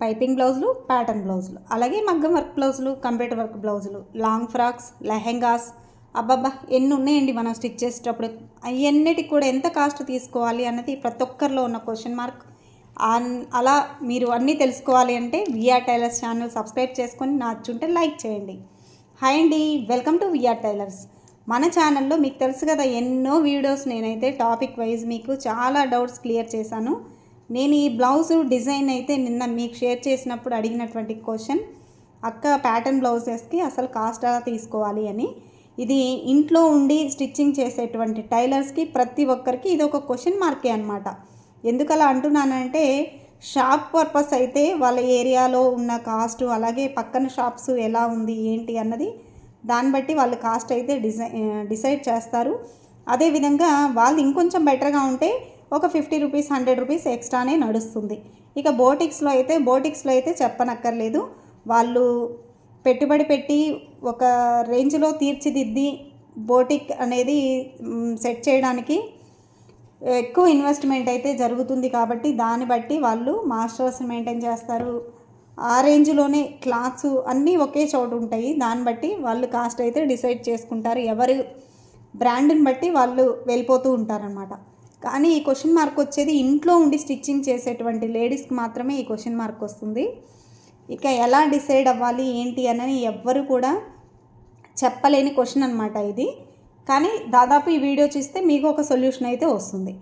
Piping బ్లౌజులు pattern బ్లౌజులు. అలాగే మగ్గం వర్క్ బ్లౌజులు కంప్యూటర్ వర్క్ బ్లౌజులు లాంగ్ ఫ్రాక్స్ లెహెంగాస్ అబ్బబ్బా ఎన్ని ఉన్నాయండి మనం స్టిచ్ చేసేటప్పుడు? అవన్నిటికి కూడా ఎంత కాస్ట్ తీసుకోవాలి అన్నది ప్రతి ఒక్కరిలో ఉన్న క్వశ్చన్ మార్క్ అన్- అలా మీరు అన్నీ తెలుసుకోవాలి అంటే విఆర్ టైలర్స్ ఛానల్ సబ్స్క్రైబ్ చేసుకొని నచ్చుంటే లైక్ చేయండి. హాయ్ అండి వెల్కమ్ టు విఆర్ టైలర్స్ మన ఛానల్లో మీకు తెలుసు కదా ఎన్నో వీడియోస్ నేనైతే టాపిక్ వైజ్ మీకు చాలా డౌట్స్ క్లియర్ చేశాను. నేను ఈ బ్లౌజ్ డిజైన్ అయితే నిన్న మీకు షేర్ చేసినప్పుడు అడిగినటువంటి క్వశ్చన్ అక్క ప్యాటర్న్ బ్లౌజెస్కి అసలు కాస్ట్ ఎలా తీసుకోవాలి అని. ఇది ఇంట్లో ఉండి స్టిచ్చింగ్ చేసేటువంటి టైలర్స్కి ప్రతి ఒక్కరికి ఇది ఒక క్వశ్చన్ మార్కే అనమాట ఎందుకు అలా అంటున్నానంటే షాప్ పర్పస్ అయితే వాళ్ళ ఏరియాలో ఉన్న కాస్ట్ అలాగే పక్కన షాప్స్ ఎలా ఉంది ఏంటి అన్నది దాన్ని బట్టి వాళ్ళు కాస్ట్ అయితే డిజై డిసైడ్ చేస్తారు. అదేవిధంగా వాళ్ళు ఇంకొంచెం బెటర్గా ఉంటే ఒక ఫిఫ్టీ రూపీస్ హండ్రెడ్ రూపీస్ ఎక్స్ట్రానే నడుస్తుంది. ఇక బోటిక్స్లో అయితే బోటిక్స్లో అయితే చెప్పనక్కర్లేదు. వాళ్ళు పెట్టుబడి పెట్టి ఒక రేంజ్లో తీర్చిదిద్ది బోటిక్ అనేది సెట్ చేయడానికి ఎక్కువ ఇన్వెస్ట్మెంట్ అయితే జరుగుతుంది కాబట్టి దాన్ని బట్టి వాళ్ళు మాస్టర్స్ మెయింటైన్ చేస్తారు. ఆ రేంజ్లోనే క్లాత్స్ అన్నీ ఒకే చోటు ఉంటాయి. దాన్ని బట్టి వాళ్ళు కాస్ట్ అయితే డిసైడ్ చేసుకుంటారు. ఎవరు బ్రాండ్ని బట్టి వాళ్ళు వెళ్ళిపోతూ ఉంటారనమాట కానీ ఈ క్వశ్చన్ మార్క్ వచ్చేది ఇంట్లో ఉండి స్టిచ్చింగ్ చేసేటువంటి లేడీస్కి మాత్రమే ఈ క్వశ్చన్ మార్క్ వస్తుంది. ఇక ఎలా డిసైడ్ అవ్వాలి ఏంటి అని ఎవ్వరు కూడా చెప్పలేని క్వశ్చన్ అనమాట ఇది. కానీ దాదాపు ఈ వీడియో చూస్తే మీకు ఒక సొల్యూషన్ అయితే వస్తుంది.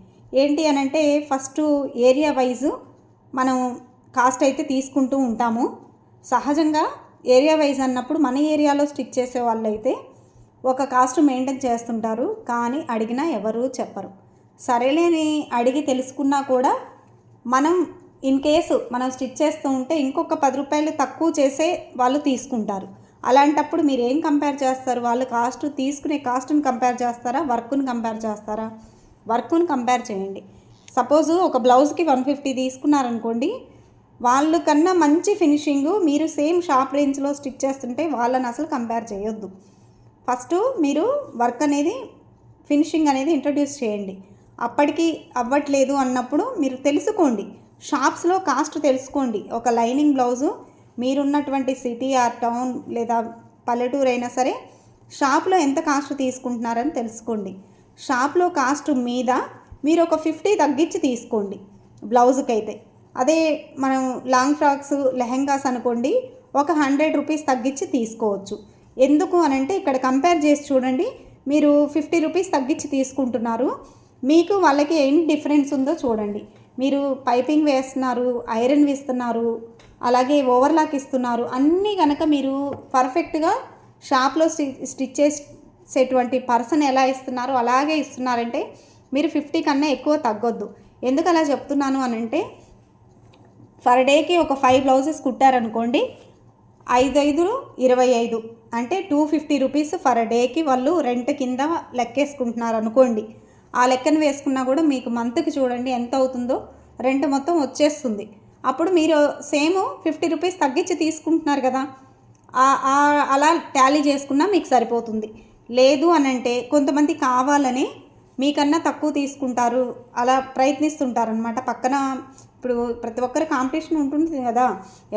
ఏంటి అని అంటే ఫస్ట్ ఏరియా వైజ్ మనం కాస్ట్ అయితే తీసుకుంటూ ఉంటాము. సహజంగా ఏరియా వైజ్ అన్నప్పుడు మన ఏరియాలో స్టిచ్ చేసే వాళ్ళు అయితే ఒక కాస్ట్ మెయింటైన్ చేస్తుంటారు. కానీ అడిగినా ఎవరు చెప్పరు. సరేలేని అడిగి తెలుసుకున్నా కూడా మనం ఇన్ కేసు మనం స్టిచ్ చేస్తూ ఉంటే ఇంకొక పది రూపాయలు తక్కువ చేసే వాళ్ళు తీసుకుంటారు. అలాంటప్పుడు మీరు ఏం కంపేర్ చేస్తారు? వాళ్ళు కాస్ట్ తీసుకునే కాస్ట్ని కంపేర్ చేస్తారా? వర్క్ని కంపేర్ చేస్తారా? వర్క్ని కంపేర్ చేయండి. సపోజ్ ఒక బ్లౌజ్కి వన్ ఫిఫ్టీ తీసుకున్నారనుకోండి వాళ్ళు కన్నా మంచి ఫినిషింగ్ మీరు సేమ్ షాప్ రేంజ్లో స్టిచ్ చేస్తుంటే వాళ్ళని అసలు కంపేర్ చేయొద్దు. ఫస్ట్ మీరు వర్క్ అనేది ఫినిషింగ్ అనేది ఇంట్రడ్యూస్ చేయండి. అప్పటికి అవ్వట్లేదు అన్నప్పుడు మీరు తెలుసుకోండి. షాప్స్లో కాస్ట్ తెలుసుకోండి. ఒక లైనింగ్ బ్లౌజు మీరున్నటువంటి సిటీ ఆర్ టౌన్ లేదా పల్లెటూరు అయినా సరే షాప్లో ఎంత కాస్ట్ తీసుకుంటున్నారని తెలుసుకోండి. షాప్లో కాస్ట్ మీద మీరు ఒక ఫిఫ్టీ తగ్గించి తీసుకోండి బ్లౌజ్కి అయితే అదే మనం లాంగ్ ఫ్రాక్స్ లెహెంగాస్ అనుకోండి ఒక హండ్రెడ్ రూపీస్ తగ్గించి తీసుకోవచ్చు. ఎందుకు అని అంటే ఇక్కడ కంపేర్ చేసి చూడండి మీరు ఫిఫ్టీ రూపీస్ తగ్గించి తీసుకుంటున్నారు. మీకు వాళ్ళకి ఏం డిఫరెన్స్ ఉందో చూడండి. మీరు పైపింగ్ వేస్తున్నారు ఐరన్ వేస్తున్నారు అలాగే ఓవర్లాక్ ఇస్తున్నారు అన్నీ కనుక మీరు పర్ఫెక్ట్గా షాప్లో స్టి స్టిచ్ చేసేటువంటి పర్సన్ ఎలా ఇస్తున్నారో అలాగే ఇస్తున్నారంటే మీరు ఫిఫ్టీ కన్నా ఎక్కువ తగ్గొద్దు. ఎందుకు అలా చెప్తున్నాను అని అంటే పర్ డేకి ఒక ఫైవ్ బ్లౌజెస్ కుట్టారనుకోండి ఐదు ఐదు ఇరవై ఐదు అంటే టూ ఫిఫ్టీ రూపీస్ పర్ డేకి వాళ్ళు రెంట్ కింద లెక్కేసుకుంటున్నారు అనుకోండి ఆ లెక్కను వేసుకున్నా కూడా మీకు మంత్కి చూడండి ఎంత అవుతుందో రెంట్ మొత్తం వచ్చేస్తుంది. అప్పుడు మీరు సేమ్ ఫిఫ్టీ రూపీస్ తగ్గించి తీసుకుంటున్నారు కదా. అలా టాలీ చేసుకున్నా మీకు సరిపోతుంది. లేదు అని అంటే కొంతమంది కావాలని మీకన్నా తక్కువ తీసుకుంటారు. అలా ప్రయత్నిస్తుంటారనమాట పక్కన ఇప్పుడు ప్రతి ఒక్కరి కాంపిటీషన్ ఉంటుంది కదా.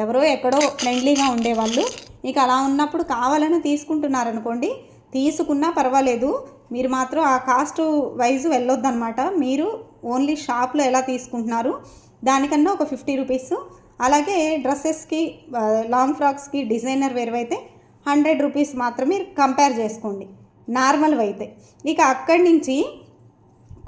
ఎవరో ఎక్కడో ఫ్రెండ్లీగా ఉండేవాళ్ళు. ఇక అలా ఉన్నప్పుడు కావాలని తీసుకుంటున్నారనుకోండి తీసుకున్నా పర్వాలేదు. మీరు మాత్రం ఆ కాస్ట్ వైజ్ వెళ్ళొద్దనమాట మీరు ఓన్లీ షాప్లో ఎలా తీసుకుంటున్నారు? దానికన్నా ఒక ఫిఫ్టీ రూపీస్. అలాగే డ్రెస్సెస్కి లాంగ్ ఫ్రాక్స్కి డిజైనర్ వేరువైతే హండ్రెడ్ రూపీస్ మాత్రమే కంపేర్ చేసుకోండి. నార్మల్ అయితే ఇక అక్కడి నుంచి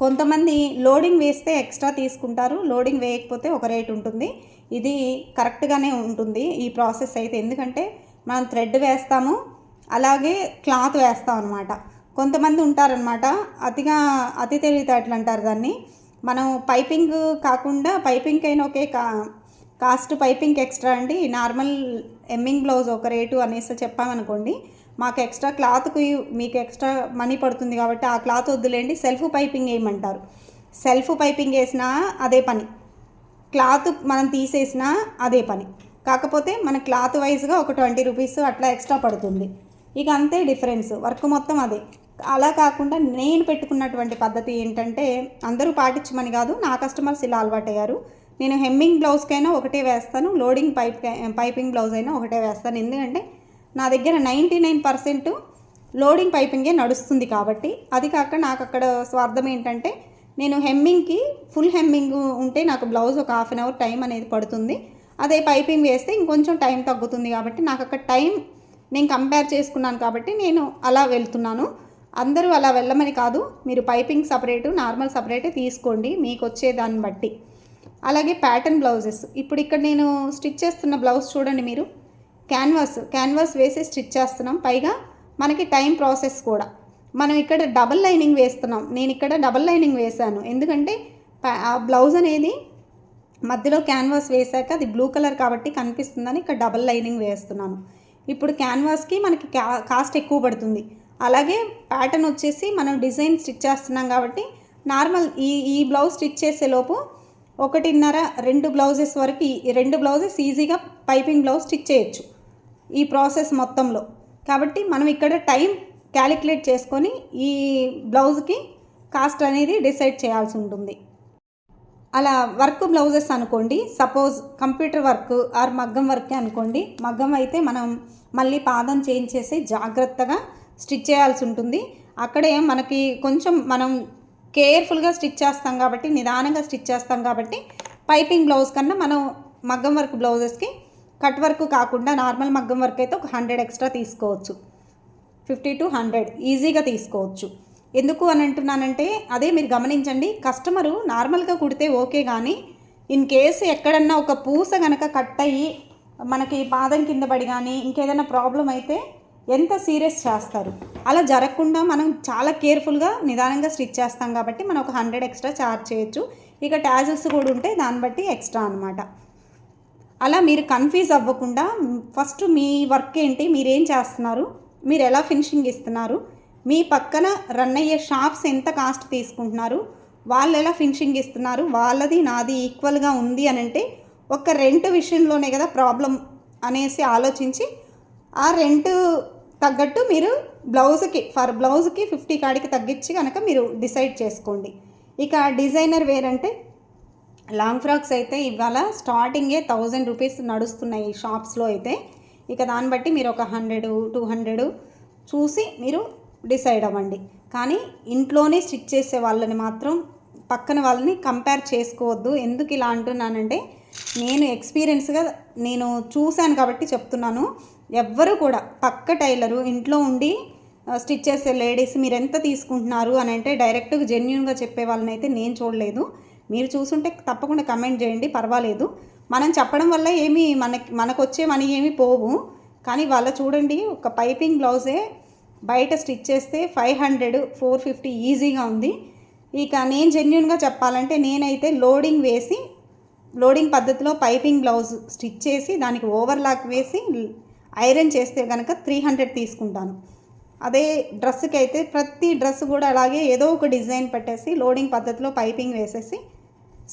కొంతమంది లోడింగ్ వేస్తే ఎక్స్ట్రా తీసుకుంటారు. లోడింగ్ వేయకపోతే ఒక రేట్ ఉంటుంది. ఇది కరెక్ట్గానే ఉంటుంది ఈ ప్రాసెస్ అయితే. ఎందుకంటే మనం థ్రెడ్ వేస్తాము. అలాగే క్లాత్ వేస్తాం అనమాట కొంతమంది ఉంటారనమాట అతిగా అతి తెలివితేటలు అంటారు దాన్ని. మనం పైపింగ్ కాకుండా పైపింగ్ అయినా ఒకే కా కాస్ట్ పైపింగ్ ఎక్స్ట్రా అండి. నార్మల్ ఎమ్మింగ్ బ్లౌజ్ ఒక రేటు అనేసి చెప్పామనుకోండి మాకు ఎక్స్ట్రా క్లాత్కి మీకు ఎక్స్ట్రా మనీ పడుతుంది కాబట్టి ఆ క్లాత్ వద్దులేండి సెల్ఫ్ పైపింగ్ వేయమంటారు. సెల్ఫ్ పైపింగ్ వేసినా అదే పని. క్లాత్ మనం తీసేసినా అదే పని. కాకపోతే మన క్లాత్ వైజ్గా ఒక ట్వంటీ రూపీస్ అట్లా ఎక్స్ట్రా పడుతుంది. ఇక అంతే డిఫరెన్స్. వర్క్ మొత్తం అదే. అలా కాకుండా నేను పెట్టుకున్నటువంటి పద్ధతి ఏంటంటే అందరూ పాటించమని కాదు నా కస్టమర్స్ ఇలా అలవాటయ్యారు. నేను హెమ్మింగ్ బ్లౌజ్కైనా ఒకటే వేస్తాను లోడింగ్ పైప్ పైపింగ్ బ్లౌజ్ అయినా ఒకటే వేస్తాను. ఎందుకంటే నా దగ్గర నైంటీ నైన్ పర్సెంట్ లోడింగ్ పైపింగే నడుస్తుంది కాబట్టి అది కాక నాకు అక్కడ స్వార్థం ఏంటంటే నేను హెమ్మింగ్కి ఫుల్ హెమ్మింగ్ ఉంటే నాకు బ్లౌజ్ ఒక హాఫ్ అన్ అవర్ టైం అనేది పడుతుంది. అదే పైపింగ్ వేస్తే ఇంకొంచెం టైం తగ్గుతుంది కాబట్టి నాకు అక్కడ టైం నేను కంపేర్ చేసుకున్నాను కాబట్టి నేను అలా వెళ్తున్నాను. అందరూ అలా వెళ్ళమని కాదు మీరు పైపింగ్ సపరేటు నార్మల్ సపరేటే తీసుకోండి మీకు వచ్చే దాన్ని బట్టి. అలాగే ప్యాటర్న్ బ్లౌజెస్ ఇప్పుడు ఇక్కడ నేను స్టిచ్ చేస్తున్న బ్లౌజ్ చూడండి మీరు. క్యాన్వాస్ క్యాన్వాస్ వేసి స్టిచ్ చేస్తున్నాం. పైగా మనకి టైం ప్రాసెస్ కూడా. మనం ఇక్కడ డబల్ లైనింగ్ వేస్తున్నాం. నేను ఇక్కడ డబల్ లైనింగ్ వేశాను. ఎందుకంటే ఆ బ్లౌజ్ అనేది మధ్యలో క్యాన్వాస్ వేశాక అది బ్లూ కలర్ కాబట్టి కనిపిస్తుందని ఇక్కడ డబల్ లైనింగ్ వేస్తున్నాను. ఇప్పుడు క్యాన్వాస్కి మనకి కాస్ట్ ఎక్కువ పడుతుంది. అలాగే ప్యాటర్న్ వచ్చేసి మనం డిజైన్ స్టిచ్ చేస్తున్నాం కాబట్టి నార్మల్ ఈ ఈ బ్లౌజ్ స్టిచ్ చేసేలోపు ఒకటిన్నర రెండు బ్లౌజెస్ వరకు ఈ రెండు బ్లౌజెస్ ఈజీగా పైపింగ్ బ్లౌజ్ స్టిచ్ చేయొచ్చు ఈ ప్రాసెస్ మొత్తంలో. కాబట్టి మనం ఇక్కడ టైం క్యాలిక్యులేట్ చేసుకొని ఈ బ్లౌజ్కి కాస్ట్ అనేది డిసైడ్ చేయాల్సి ఉంటుంది. అలా వర్క్ బ్లౌజెస్ అనుకోండి సపోజ్ కంప్యూటర్ వర్క్ ఆర్ మగ్గం వర్కే అనుకోండి మగ్గం అయితే మనం మళ్ళీ పాదం చేంజ్ చేసి జాగ్రత్తగా స్టిచ్ చేయాల్సి ఉంటుంది. అక్కడే మనకి కొంచెం మనం కేర్ఫుల్గా స్టిచ్ చేస్తాం కాబట్టి నిదానంగా స్టిచ్ చేస్తాం కాబట్టి పైపింగ్ బ్లౌజ్ కన్నా మనం మగ్గం వర్క్ బ్లౌజెస్కి కట్ వర్క్ కాకుండా నార్మల్ మగ్గం వర్క్ అయితే ఒక హండ్రెడ్ ఎక్స్ట్రా తీసుకోవచ్చు. ఫిఫ్టీ టు హండ్రెడ్ ఈజీగా తీసుకోవచ్చు. ఎందుకు అని అంటున్నానంటే అదే మీరు గమనించండి కస్టమరు నార్మల్గా కుడితే ఓకే కానీ ఇన్ కేసు ఎక్కడన్నా ఒక పూస కనుక కట్ అయ్యి మనకి పాదం కింద పడి కానీ ఇంకేదైనా ప్రాబ్లం అయితే ఎంత సీరియస్ చేస్తారు? అలా జరగకుండా మనం చాలా కేర్ఫుల్గా నిదానంగా స్టిచ్ చేస్తాం కాబట్టి మనం ఒక హండ్రెడ్ ఎక్స్ట్రా ఛార్జ్ చేయొచ్చు. ఇక ట్యాజెస్ కూడా ఉంటే దాన్ని బట్టి ఎక్స్ట్రా అనమాట అలా మీరు కన్ఫ్యూజ్ అవ్వకుండా ఫస్ట్ మీ వర్క్ ఏంటి మీరేం చేస్తున్నారు మీరు ఎలా ఫినిషింగ్ ఇస్తున్నారు మీ పక్కన రన్ అయ్యే షాప్స్ ఎంత కాస్ట్ తీసుకుంటున్నారు వాళ్ళు ఎలా ఫినిషింగ్ ఇస్తున్నారు వాళ్ళది నాది ఈక్వల్గా ఉంది అని అంటే ఒక రెంట్ విషయంలోనే కదా ప్రాబ్లం అనేసి ఆలోచించి ఆ రెంట్ తగ్గట్టు మీరు బ్లౌజ్కి ఫర్ బ్లౌజ్కి ఫిఫ్టీ కాడికి తగ్గించి కనుక మీరు డిసైడ్ చేసుకోండి. ఇక డిజైనర్ వేర్ అంటే లాంగ్ ఫ్రాక్స్ అయితే ఇవాళ స్టార్టింగే థౌజండ్ రూపీస్ నడుస్తున్నాయి షాప్స్లో అయితే. ఇక దాన్ని బట్టి మీరు ఒక హండ్రెడ్ టూ హండ్రెడ్ చూసి మీరు డిసైడ్ అవ్వండి. కానీ ఇంట్లోనే స్టిచ్ చేసే వాళ్ళని మాత్రం పక్కన వాళ్ళని కంపేర్ చేసుకోవద్దు. ఎందుకు ఇలా అంటున్నానంటే నేను ఎక్స్పీరియన్స్గా నేను చూశాను కాబట్టి చెప్తున్నాను. ఎవ్వరు కూడా పక్క టైలరు ఇంట్లో ఉండి స్టిచ్ చేసే లేడీస్ మీరు ఎంత తీసుకుంటున్నారు అని అంటే డైరెక్ట్గా జెన్యున్గా చెప్పే వాళ్ళని అయితే నేను చూడలేదు. మీరు చూసుంటే తప్పకుండా కమెంట్ చేయండి పర్వాలేదు. మనం చెప్పడం వల్ల ఏమి మనకి మనకు వచ్చే మనీ ఏమి పోవు. కానీ వాళ్ళ చూడండి ఒక పైపింగ్ బ్లౌజే బయట స్టిచ్ చేస్తే ఫైవ్ హండ్రెడ్ ఫోర్ ఫిఫ్టీ ఈజీగా ఉంది. ఇక నేను జెన్యున్గా చెప్పాలంటే నేనైతే లోడింగ్ వేసి లోడింగ్ పద్ధతిలో పైపింగ్ బ్లౌజ్ స్టిచ్ చేసి దానికి ఓవర్లాక్ వేసి ఐరన్ చేస్తే కనుక త్రీ హండ్రెడ్ తీసుకుంటాను. అదే డ్రెస్కి అయితే ప్రతి డ్రెస్ కూడా అలాగే ఏదో ఒక డిజైన్ పెట్టేసి లోడింగ్ పద్ధతిలో పైపింగ్ వేసేసి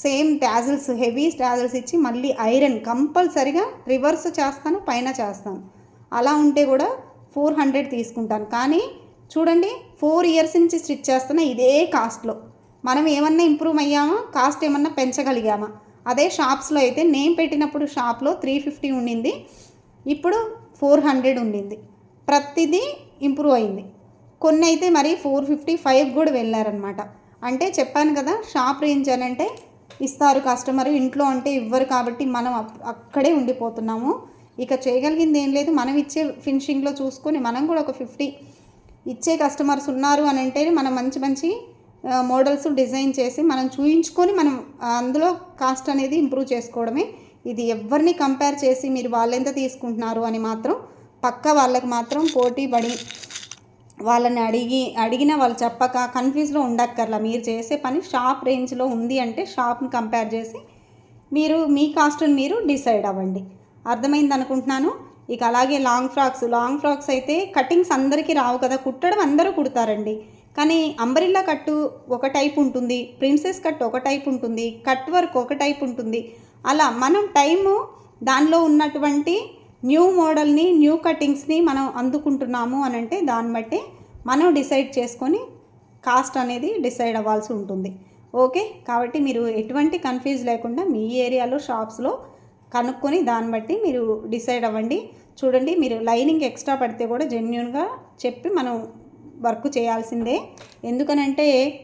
సేమ్ ట్యాజిల్స్ హెవీ ట్యాజిల్స్ ఇచ్చి మళ్ళీ ఐరన్ కంపల్సరిగా రివర్స్ చేస్తాను పైన చేస్తాను. అలా ఉంటే కూడా ఫోర్ హండ్రెడ్ తీసుకుంటాను. కానీ చూడండి ఫోర్ ఇయర్స్ నుంచి స్టిచ్ చేస్తున్న ఇదే కాస్ట్లో. మనం ఏమన్నా ఇంప్రూవ్ అయ్యామా? కాస్ట్ ఏమన్నా పెంచగలిగామా? అదే షాప్స్లో అయితే నేను పెట్టినప్పుడు షాప్లో త్రీ ఫిఫ్టీ ఉండింది. ఇప్పుడు ఫోర్ హండ్రెడ్ ఉండింది. ప్రతిదీ ఇంప్రూవ్ అయింది. కొన్ని అయితే మరి ఫోర్ ఫిఫ్టీ ఫైవ్ కూడా వెళ్ళారనమాట అంటే చెప్పాను కదా షాప్ రేంజ్ అని అంటే ఇస్తారు కస్టమర్ ఇంట్లో అంటే ఇవ్వరు కాబట్టి మనం అక్కడే ఉండిపోతున్నాము. ఇక చేయగలిగింది ఏం లేదు. మనం ఇచ్చే ఫినిషింగ్లో చూసుకొని మనం కూడా ఒక ఫిఫ్టీ ఇచ్చే కస్టమర్స్ ఉన్నారు అని అంటే మనం మంచి మంచి మోడల్స్ డిజైన్ చేసి మనం చూయించుకొని మనం అందులో కాస్ట్ అనేది ఇంప్రూవ్ చేసుకోవడమే. ఇది ఎవరిని కంపేర్ చేసి మీరు వాళ్ళెంత తీసుకుంటున్నారు అని మాత్రం పక్క వాళ్ళకి మాత్రం పోటీ పడి వాళ్ళని అడిగి అడిగిన వాళ్ళు చెప్పక కన్ఫ్యూజ్లో ఉండక్కర్లా. మీరు చేసే పని షాప్ రేంజ్లో ఉంది అంటే షాప్ని కంపేర్ చేసి మీరు మీ కాస్ట్ని మీరు డిసైడ్ అవ్వండి. అర్థమైంది అనుకుంటున్నాను? ఇక అలాగే లాంగ్ ఫ్రాక్స్. లాంగ్ ఫ్రాక్స్ అయితే కటింగ్స్ అందరికీ రావు కదా. కుట్టడం అందరూ కుడతారండి. కానీ అంబరిల్లా కట్టు ఒక టైప్ ఉంటుంది ప్రిన్సెస్ కట్ ఒక టైప్ ఉంటుంది కట్ వర్క్ ఒక టైప్ ఉంటుంది. అలా మనం టైము దానిలో ఉన్నటువంటి న్యూ మోడల్ని న్యూ కటింగ్స్ని మనం అందుకుంటున్నాము అని అంటే దాన్ని బట్టి మనం డిసైడ్ చేసుకొని కాస్ట్ అనేది డిసైడ్ అవ్వాల్సి ఉంటుంది. ఓకే? కాబట్టి మీరు ఎటువంటి కన్ఫ్యూజ్ లేకుండా మీ ఏరియాలో షాప్స్లో కనుక్కొని దాన్ని బట్టి మీరు డిసైడ్ అవ్వండి. చూడండి మీరు లైనింగ్ ఎక్స్ట్రా పడితే కూడా జెన్యున్గా చెప్పి మనం వర్క్ చేయాల్సిందే. ఎందుకనంటే